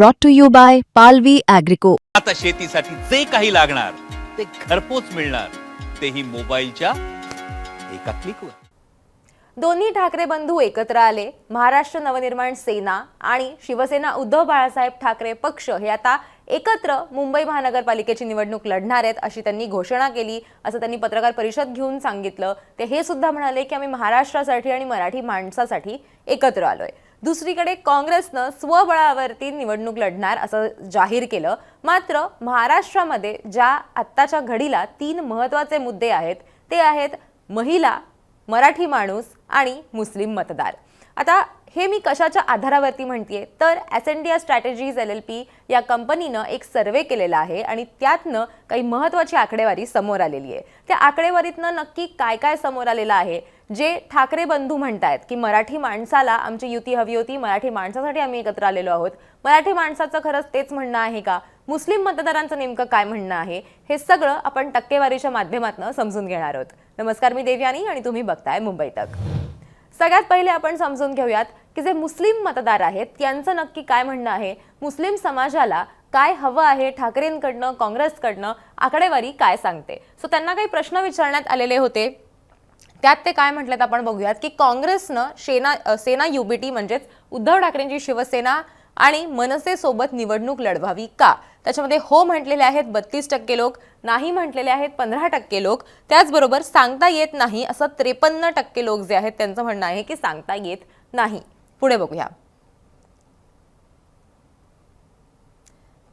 brought to you by Palvi Agrico. आता शेतीसाठी जे काही लागणार ते घरपोच मिळणार. तेही मोबाईलच्या एका क्लिकवर. दोन्ही ठाकरे बंधू एकत्र आले. महाराष्ट्र नवनिर्माण सेना आणि शिवसेना उद्धव बाळासाहेब ठाकरे पक्ष हे आता एकत्र मुंबई महानगरपालिकेची निवडणूक लढणार आहेत अशी त्यांनी घोषणा केली असं त्यांनी पत्रकार परिषद घेऊन सांगितलं. ते हे सुद्धा म्हणाले की आम्ही महाराष्ट्रासाठी आणि मराठी माणसासाठी एकत्र आलोय. दुसरीकडे काँग्रेसनं स्वबळावरती निवडणूक लढणार असं जाहीर केलं. मात्र महाराष्ट्रामध्ये ज्या आत्ताच्या घडीला तीन महत्त्वाचे मुद्दे आहेत ते आहेत महिला मराठी माणूस आणि मुस्लिम मतदार. आता हे मी कशाच्या आधारावरती म्हणते तर Ascendia Strategies L L P या कंपनीनं एक सर्वे केलेला आहे आणि त्यातनं काही महत्त्वाची आकडेवारी समोर आलेली आहे. त्या आकडेवारीतनं नक्की काय काय समोर आलेलं आहे? जे ठाकरे बंधू म्हणतायत की मराठी माणसाला आमची युती हवी होती मराठी माणसासाठी आम्ही एकत्र आलेलो आहोत. मराठी माणसाचं खरंच तेच म्हणणं आहे का? मुस्लिम मतदारांचं नेमकं काय म्हणणं आहे? हे सगळं आपण टक्केवारीच्या माध्यमातून समजून घेणार आहोत. नमस्कार मी देवयानी आणि तुम्ही बघताय मुंबई तक. सगळ्यात पहिले आपण समजून घेऊयात की जे मुस्लिम मतदार आहेत त्यांचं नक्की काय म्हणणं आहे? मुस्लिम समाजाला काय हवं आहे? ठाकरेंकडनं काँग्रेसकडनं आकडेवारी काय सांगते? सो त्यांना काही प्रश्न विचारण्यात आलेले होते. त्यात ते काय म्हटलेत आपण बघूयात की काँग्रेसनं सेना सेना युबीटी म्हणजेच उद्धव ठाकरेंची शिवसेना आणि मनसेसोबत निवडणूक लढवावी का? त्याच्यामध्ये हो म्हटलेले आहेत बत्तीस टक्के लोक नाही म्हटलेले आहेत पंधरा टक्के लोक. त्याचबरोबर सांगता येत नाही असं त्रेपन्न टक्के लोक जे आहेत त्यांचं म्हणणं आहे की सांगता येत नाही. पुढे बघूया.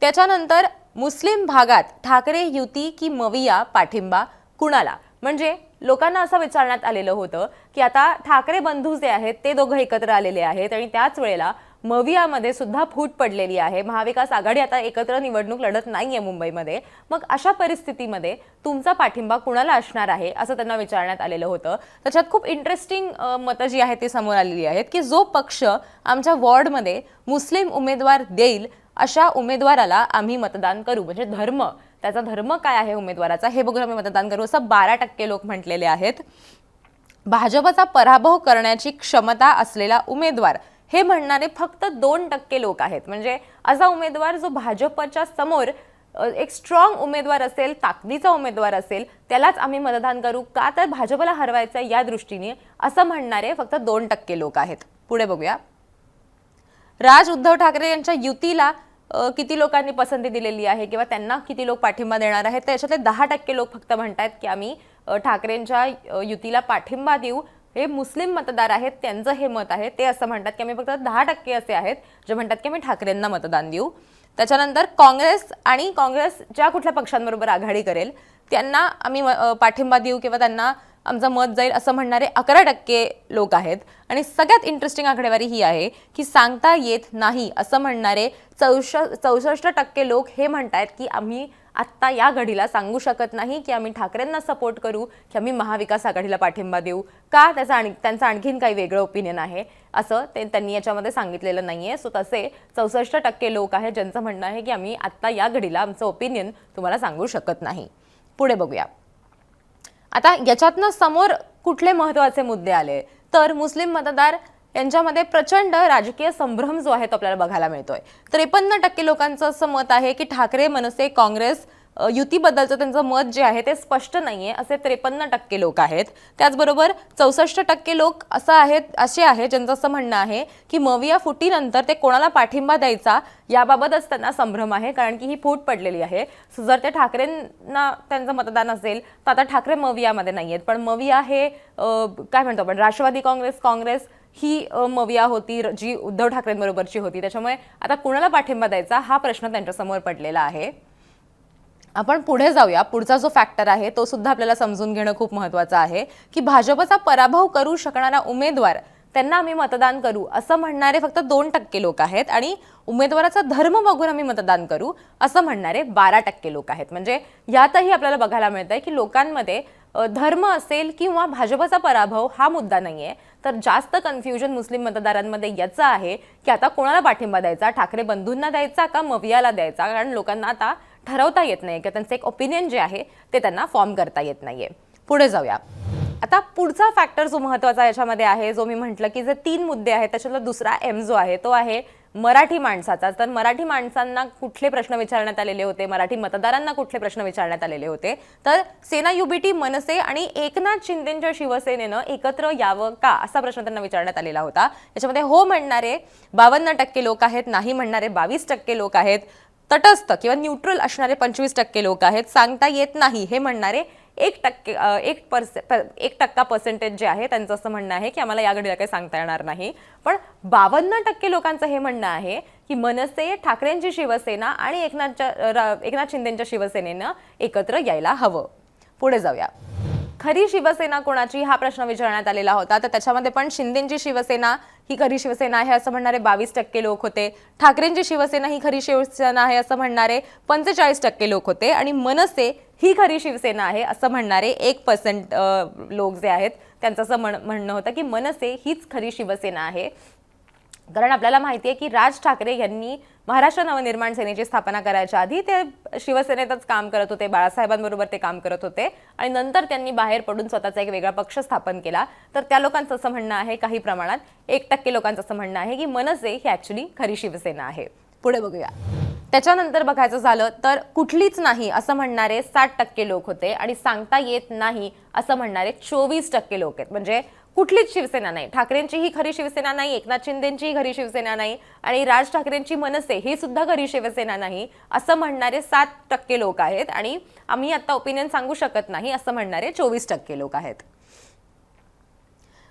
त्याच्यानंतर मुस्लिम भागात ठाकरे युती की मविया पाठिंबा कुणाला? म्हणजे लोकांना असं विचारण्यात आलेलं होतं की आता ठाकरे बंधू जे आहेत ते दोघं एकत्र आलेले आहेत आणि त्याच वेळेला मवियामध्ये सुद्धा फूट पडलेली आहे. महाविकास आघाडी आता एकत्र निवडणूक लढत नाहीये मुंबईमध्ये. मग अशा परिस्थितीमध्ये तुमचा पाठिंबा कुणाला असणार आहे असं त्यांना विचारण्यात आलेलं होतं. त्याच्यात खूप इंटरेस्टिंग मतं जी आहेत ती समोर आलेली आहेत की जो पक्ष आमच्या वॉर्डमध्ये मुस्लिम उमेदवार देईल अशा उमेदवाराला आम्ही मतदान करू. म्हणजे धर्म त्याचा धर्म काय आहे उमेदवाराचा? हे बघून आम्ही मतदान करू. असं बारा टक्के लोक म्हटलेले आहेत. भाजपचा पराभव करण्याची क्षमता असलेला उमेदवार हे म्हणणारे फक्त दोन टक्के लोक आहेत. म्हणजे असा उमेदवार जो भाजपच्या समोर एक स्ट्रॉंग उमेदवार असेल ताकदीचा उमेदवार असेल त्यालाच आम्ही मतदान करू का? तर भाजपला हरवायचं या दृष्टीने असं म्हणणारे फक्त दोन टक्के लोक आहेत. पुढे बघूया. राज उद्धव ठाकरे यांच्या युतीला किती लोकांनी पसंती दिलेली आहे किंवा त्यांना किती लोक पाठिंबा देणार आहेत त्याच्यातले दहा टक्के लोक फक्त म्हणतात की आम्ही ठाकरेंच्या युतीला पाठिंबा देऊ. हे मुस्लिम मतदार आहेत त्यांचं हे मत आहे. ते असं म्हणतात की आम्ही फक्त दहा टक्के असे आहेत जे म्हणतात की आम्ही ठाकरेंना मतदान देऊ. त्याच्यानंतर काँग्रेस आणि काँग्रेस ज्या कुठल्या पक्षांबरोबर आघाडी करेल त्यांना आम्ही पाठिंबा देऊ किंवा त्यांना आमचं मत जाईल असं म्हणणारे अकरा टक्के लोक आहेत. आणि सगळ्यात इंटरेस्टिंग आकडेवारी ही आहे की सांगता येत नाही असं म्हणणारे चौश चौसष्ट टक्के लोक हे म्हणतायत की आम्ही आत्ता या घडीला सांगू शकत नाही की आम्ही ठाकरेंना सपोर्ट करू की आम्ही महाविकास आघाडीला पाठिंबा देऊ. का त्याचा आणि त्यांचं आणखीन काही वेगळं ओपिनियन आहे? असं ते त्यांनी याच्यामध्ये सांगितलेलं नाही आहे सो तसे चौसष्ट टक्के लोक आहेत ज्यांचं म्हणणं आहे की आम्ही आत्ता या घडीला आमचं ओपिनियन तुम्हाला सांगू शकत नाही. पुढे बघूया. आता याच्यातनं समोर कुठले महत्त्वाचे मुद्दे आले? तर मुस्लिम मतदार यांच्यामध्ये प्रचंड राजकीय संभ्रम जो आहे तो आपल्याला बघायला मिळतोय. त्रेपन्न टक्के लोकांचं असं मत आहे की ठाकरे मनसे काँग्रेस युतीबद्दलचं त्यांचं मत जे आहे ते स्पष्ट नाही आहे असे त्रेपन्न टक्के लोक आहेत. त्याचबरोबर चौसष्ट टक्के लोक असं आहेत असे आहे ज्यांचं असं म्हणणं आहे की मविया फुटीनंतर ते कोणाला पाठिंबा द्यायचा याबाबतच त्यांना संभ्रम आहे कारण की ही फूट पडलेली आहे. जर ते ठाकरेंना त्यांचं मतदान असेल तर आता ठाकरे मवियामध्ये नाही आहेत. पण मविया हे काय म्हणतो आपण राष्ट्रवादी काँग्रेस काँग्रेस ही मविया होती र- जी उद्धव ठाकरेंबरोबरची होती. त्याच्यामुळे आता कुणाला पाठिंबा द्यायचा हा प्रश्न त्यांच्यासमोर पडलेला आहे. आपण पुढे जाऊया. पुढचा जो फॅक्टर आहे तो सुद्धा आपल्याला समजून घेणं खूप महत्वाचं आहे की भाजपचा पराभव करू शकणारा उमेदवार त्यांना आम्ही मतदान करू असं म्हणणारे फक्त दोन टक्के लोक आहेत आणि उमेदवाराचा धर्म बघून आम्ही मतदान करू असं म्हणणारे बारा टक्के लोक आहेत. म्हणजे यातही आपल्याला बघायला मिळत आहे की लोकांमध्ये धर्म असेल किंवा भाजपचा पराभव हा मुद्दा नाही आहे तर जास्त कन्फ्युजन मुस्लिम मतदारांमध्ये याचं आहे की आता कोणाला पाठिंबा द्यायचा? ठाकरे बंधूंना द्यायचा का? मवियाला द्यायचा? कारण लोकांना आता ठरवता येत नाही किंवा त्यांचं एक ओपिनियन जे आहे ते त्यांना फॉर्म करता येत नाहीये. पुढे जाऊया. आता पुढचा फॅक्टर जो महत्त्वाचा याच्यामध्ये आहे जो मी म्हटलं की जे तीन मुद्दे आहेत त्याच्यातला दुसरा एम जो आहे तो आहे मराठी माणसाचा. तर मराठी माणसांना कुठले प्रश्न विचारण्यात आलेले होते? मराठी मतदारांना कुठले प्रश्न विचारण्यात आलेले होते? तर सेना युबीटी मनसे आणि एकनाथ शिंदेच्या शिवसेनेनं एकत्र यावं का? असा प्रश्न त्यांना विचारण्यात आलेला होता. याच्यामध्ये हो म्हणणारे बावन्न टक्के लोक आहेत नाही म्हणणारे बावीस टक्के लोक आहेत. तटस्थ किंवा न्यूट्रल असणारे पंचवीस टक्के लोक आहेत. सांगता येत नाही हे म्हणणारे एक टक्के एक पर्से एक टक्का पर्सेंटेज जे आहे त्यांचं असं म्हणणं आहे की आम्हाला या घडीला काही सांगता येणार नाही. पण बावन्न टक्के लोकांचं हे म्हणणं आहे की मनसे ठाकरेंची शिवसेना आणि एकनाथच्या एकनाथ शिंदेच्या शिवसेनेनं एकत्र यायला हवं. पुढे जाऊया. खरी शिवसेना कोणाची हा प्रश्न विचारण्यात आलेला होता. तर त्याच्यामध्ये पण शिंदेची शिवसेना ही खरी शिवसेना आहे असं म्हणणारे बावीस टक्के लोक होते. ठाकरेंची शिवसेना ही खरी शिवसेना आहे असं म्हणणारे पंचेचाळीस टक्के लोक होते. आणि मनसे ही खरी शिवसेना आहे असं म्हणणारे एक पर्सेंट लोक जे आहेत त्यांचं असं म्हण म्हणणं होतं की मनसे हीच खरी शिवसेना आहे. कारण आपल्याला माहिती आहे की राज ठाकरे यांनी महाराष्ट्र नवनिर्माण सेनेची स्थापना करायच्या आधी ते शिवसेनेतच काम करत होते बाळासाहेबांबरोबर ते काम करत होते आणि नंतर त्यांनी बाहेर पडून स्वतःचा एक वेगळा पक्ष स्थापन केला. तर त्या लोकांचं असं म्हणणं आहे काही प्रमाणात एक टक्के लोकांचं असं म्हणणं आहे की मनसे ही ॲक्च्युली खरी शिवसेना आहे. पुढे बघूया. त्याच्यानंतर बघायचं झालं तर कुठलीच नाही असं म्हणणारे साठ टक्के लोक होते आणि सांगता येत नाही असं म्हणणारे चोवीस टक्के लोक आहेत. म्हणजे कुठलीच शिवसेना नाही. ठाकरेंची ही खरी शिवसेना नाही एकनाथ शिंदेंचीही खरी शिवसेना नाही आणि राज ठाकरेंची मनसे ही सुद्धा खरी शिवसेना नाही असं म्हणणारे सात टक्के लोक आहेत. आणि आम्ही आता ओपिनियन सांगू शकत नाही असं म्हणणारे चोवीस टक्के लोक आहेत.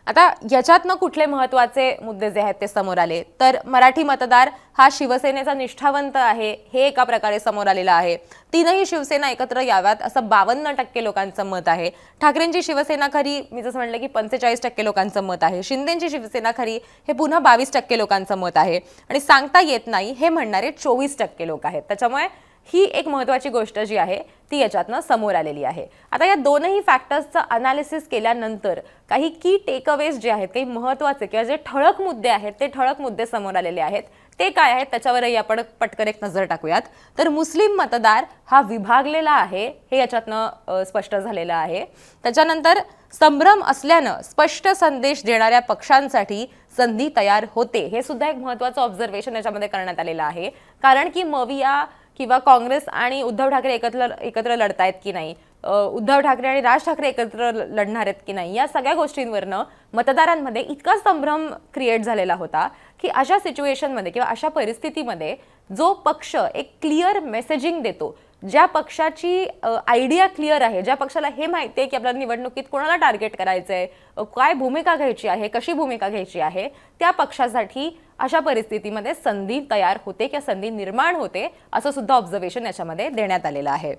आता याच्यातनं कुठले महत्त्वाचे मुद्दे जे आहेत ते समोर आले. तर मराठी मतदार हा शिवसेनेचा निष्ठावंत आहे हे एका प्रकारे समोर आलेलं आहे. तीनही शिवसेना एकत्र याव्यात असं बावन्न टक्के लोकांचं मत आहे. ठाकरेंची शिवसेना खरी मी जसं म्हणलं की पंचेचाळीस टक्के लोकांचं मत आहे. शिंदेची शिवसेना खरी हे पुन्हा बावीस टक्के लोकांचं मत आहे. आणि सांगता येत नाही हे म्हणणारे चोवीस टक्के लोक आहेत. त्याच्यामुळे ही एक महत्त्वाची गोष्ट जी आहे ती याच्यातनं समोर आलेली आहे. आता या दोनही फॅक्टर्सचं अनालिसिस केल्यानंतर काही की टेकअवेज जे आहेत काही महत्त्वाचे किंवा जे ठळक मुद्दे आहेत ते ठळक मुद्दे समोर आलेले आहेत. ते काय आहेत त्याच्यावरही आपण पटकन एक नजर टाकूयात. तर मुस्लिम मतदार हा विभागलेला आहे हे याच्यातनं स्पष्ट झालेलं आहे. त्याच्यानंतर संभ्रम असल्यानं स्पष्ट संदेश देणाऱ्या पक्षांसाठी संधी तयार होते. हे सुद्धा एक महत्त्वाचं ऑब्झर्वेशन याच्यामध्ये करण्यात आलेलं आहे. कारण की मविया किंवा काँग्रेस आणि उद्धव ठाकरे एकत्र एकत्र लढतायत की नाही? उद्धव ठाकरे आणि राज ठाकरे एकत्र लढणार आहेत की नाही? या सगळ्या गोष्टींवरनं मतदारांमध्ये इतका संभ्रम क्रिएट झालेला होता की अशा सिच्युएशनमध्ये किंवा अशा परिस्थितीमध्ये जो पक्ष एक क्लिअर मेसेजिंग देतो ज्या पक्षाची आयडिया क्लिअर आहे ज्या पक्षाला हे माहिती आहे की आपल्याला निवडणुकीत कोणाला टार्गेट करायचं आहे काय भूमिका घ्यायची आहे कशी भूमिका घ्यायची आहे त्या पक्षासाठी अशा परिस्थितीमध्ये संधी तयार होते किंवा संधी निर्माण होते असं सुद्धा ऑब्झर्वेशन याच्यामध्ये देण्यात आलेलं आहे.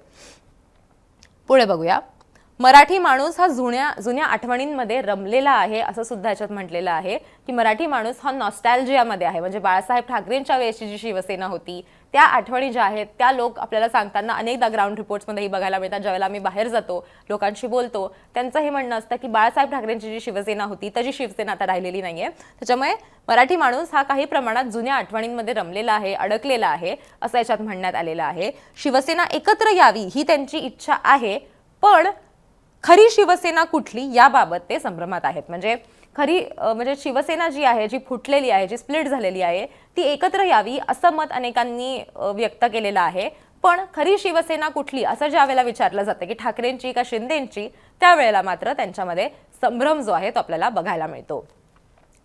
पुढे बघूया. मराठी माणूस हा जुन्या जुन्या आठवणींमध्ये रमलेला आहे असं सुद्धा याच्यात म्हटलेलं आहे की मराठी माणूस हा नॉस्टॅल्जियामध्ये आहे. म्हणजे बाळासाहेब ठाकरेंच्या वेळेची जी शिवसेना होती त्या आठवणी ज्या आहेत त्या लोक आपल्याला सांगताना अनेकदा ग्राउंड रिपोर्ट्समध्येही बघायला मिळतात. ज्यावेळेला आम्ही बाहेर जातो लोकांशी बोलतो त्यांचं हे म्हणणं असतं की बाळासाहेब ठाकरेंची जी शिवसेना होती त्याची शिवसेना आता राहिलेली नाही आहे त्याच्यामुळे मराठी माणूस हा काही प्रमाणात जुन्या आठवणींमध्ये रमलेला आहे अडकलेला आहे असं याच्यात म्हणण्यात आलेलं आहे. शिवसेना एकत्र यावी ही त्यांची इच्छा आहे पण खरी शिवसेना कुठली याबाबत ते संभ्रमात आहेत. म्हणजे खरी म्हणजे शिवसेना जी आहे जी फुटलेली आहे जी स्प्लिट झालेली आहे ती एकत्र यावी असं मत अनेकांनी व्यक्त केलेलं आहे. पण खरी शिवसेना कुठली असं ज्या वेळेला विचारलं जातं की ठाकरेंची का शिंदेंची त्यावेळेला मात्र त्यांच्यामध्ये संभ्रम जो आहे तो आपल्याला बघायला मिळतो.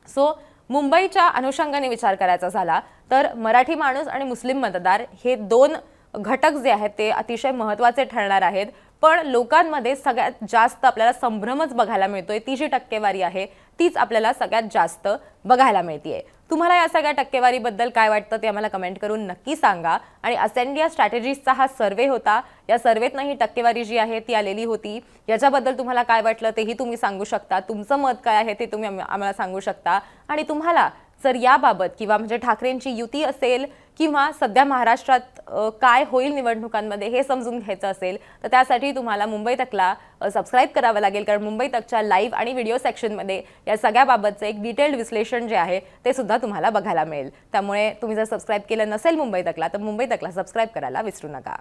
सो मुंबईच्या अनुषंगाने विचार करायचा झाला तर मराठी माणूस आणि मुस्लिम मतदार हे दोन घटक जे आहेत ते अतिशय महत्त्वाचे ठरणार आहेत. पण लोकांमध्ये सगळ्यात जास्त आपल्याला संभ्रमच बघायला मिळतोय. ती जी टक्केवारी आहे तीच आपल्याला सगळ्यात जास्त बघायला मिळतीये. तुम्हाला या सगळ्या टक्केवारीबद्दल काय वाटतं ते आम्हाला कमेंट करून नक्की सांगा. आणि असेंडिया स्ट्रॅटेजीजचा हा सर्वे होता. या सर्वेतनं ही टक्केवारी जी आहे ती आलेली होती. याच्याबद्दल तुम्हाला काय वाटलं तेही तुम्ही सांगू शकता. तुमचं मत काय आहे ते तुम्ही आम्हाला सांगू शकता. आणि तुम्हाला जर याबाबत किंवा म्हणजे ठाकरेंची युती असेल किंवा सध्या महाराष्ट्रात काय होईल निवडणुकांमध्ये हे समजून घ्यायचं असेल तर त्यासाठी तुम्हाला मुंबई तकला सबस्क्राईब करावं लागेल. कारण मुंबई तकच्या लाईव्ह आणि व्हिडिओ सेक्शनमध्ये या सगळ्याबाबतचं एक डिटेल्ड विश्लेषण जे आहे ते सुद्धा तुम्हाला बघायला मिळेल. त्यामुळे तुम्ही जर सबस्क्राईब केलं नसेल मुंबई तकला तर मुंबई तकला सबस्क्राईब करायला विसरू नका.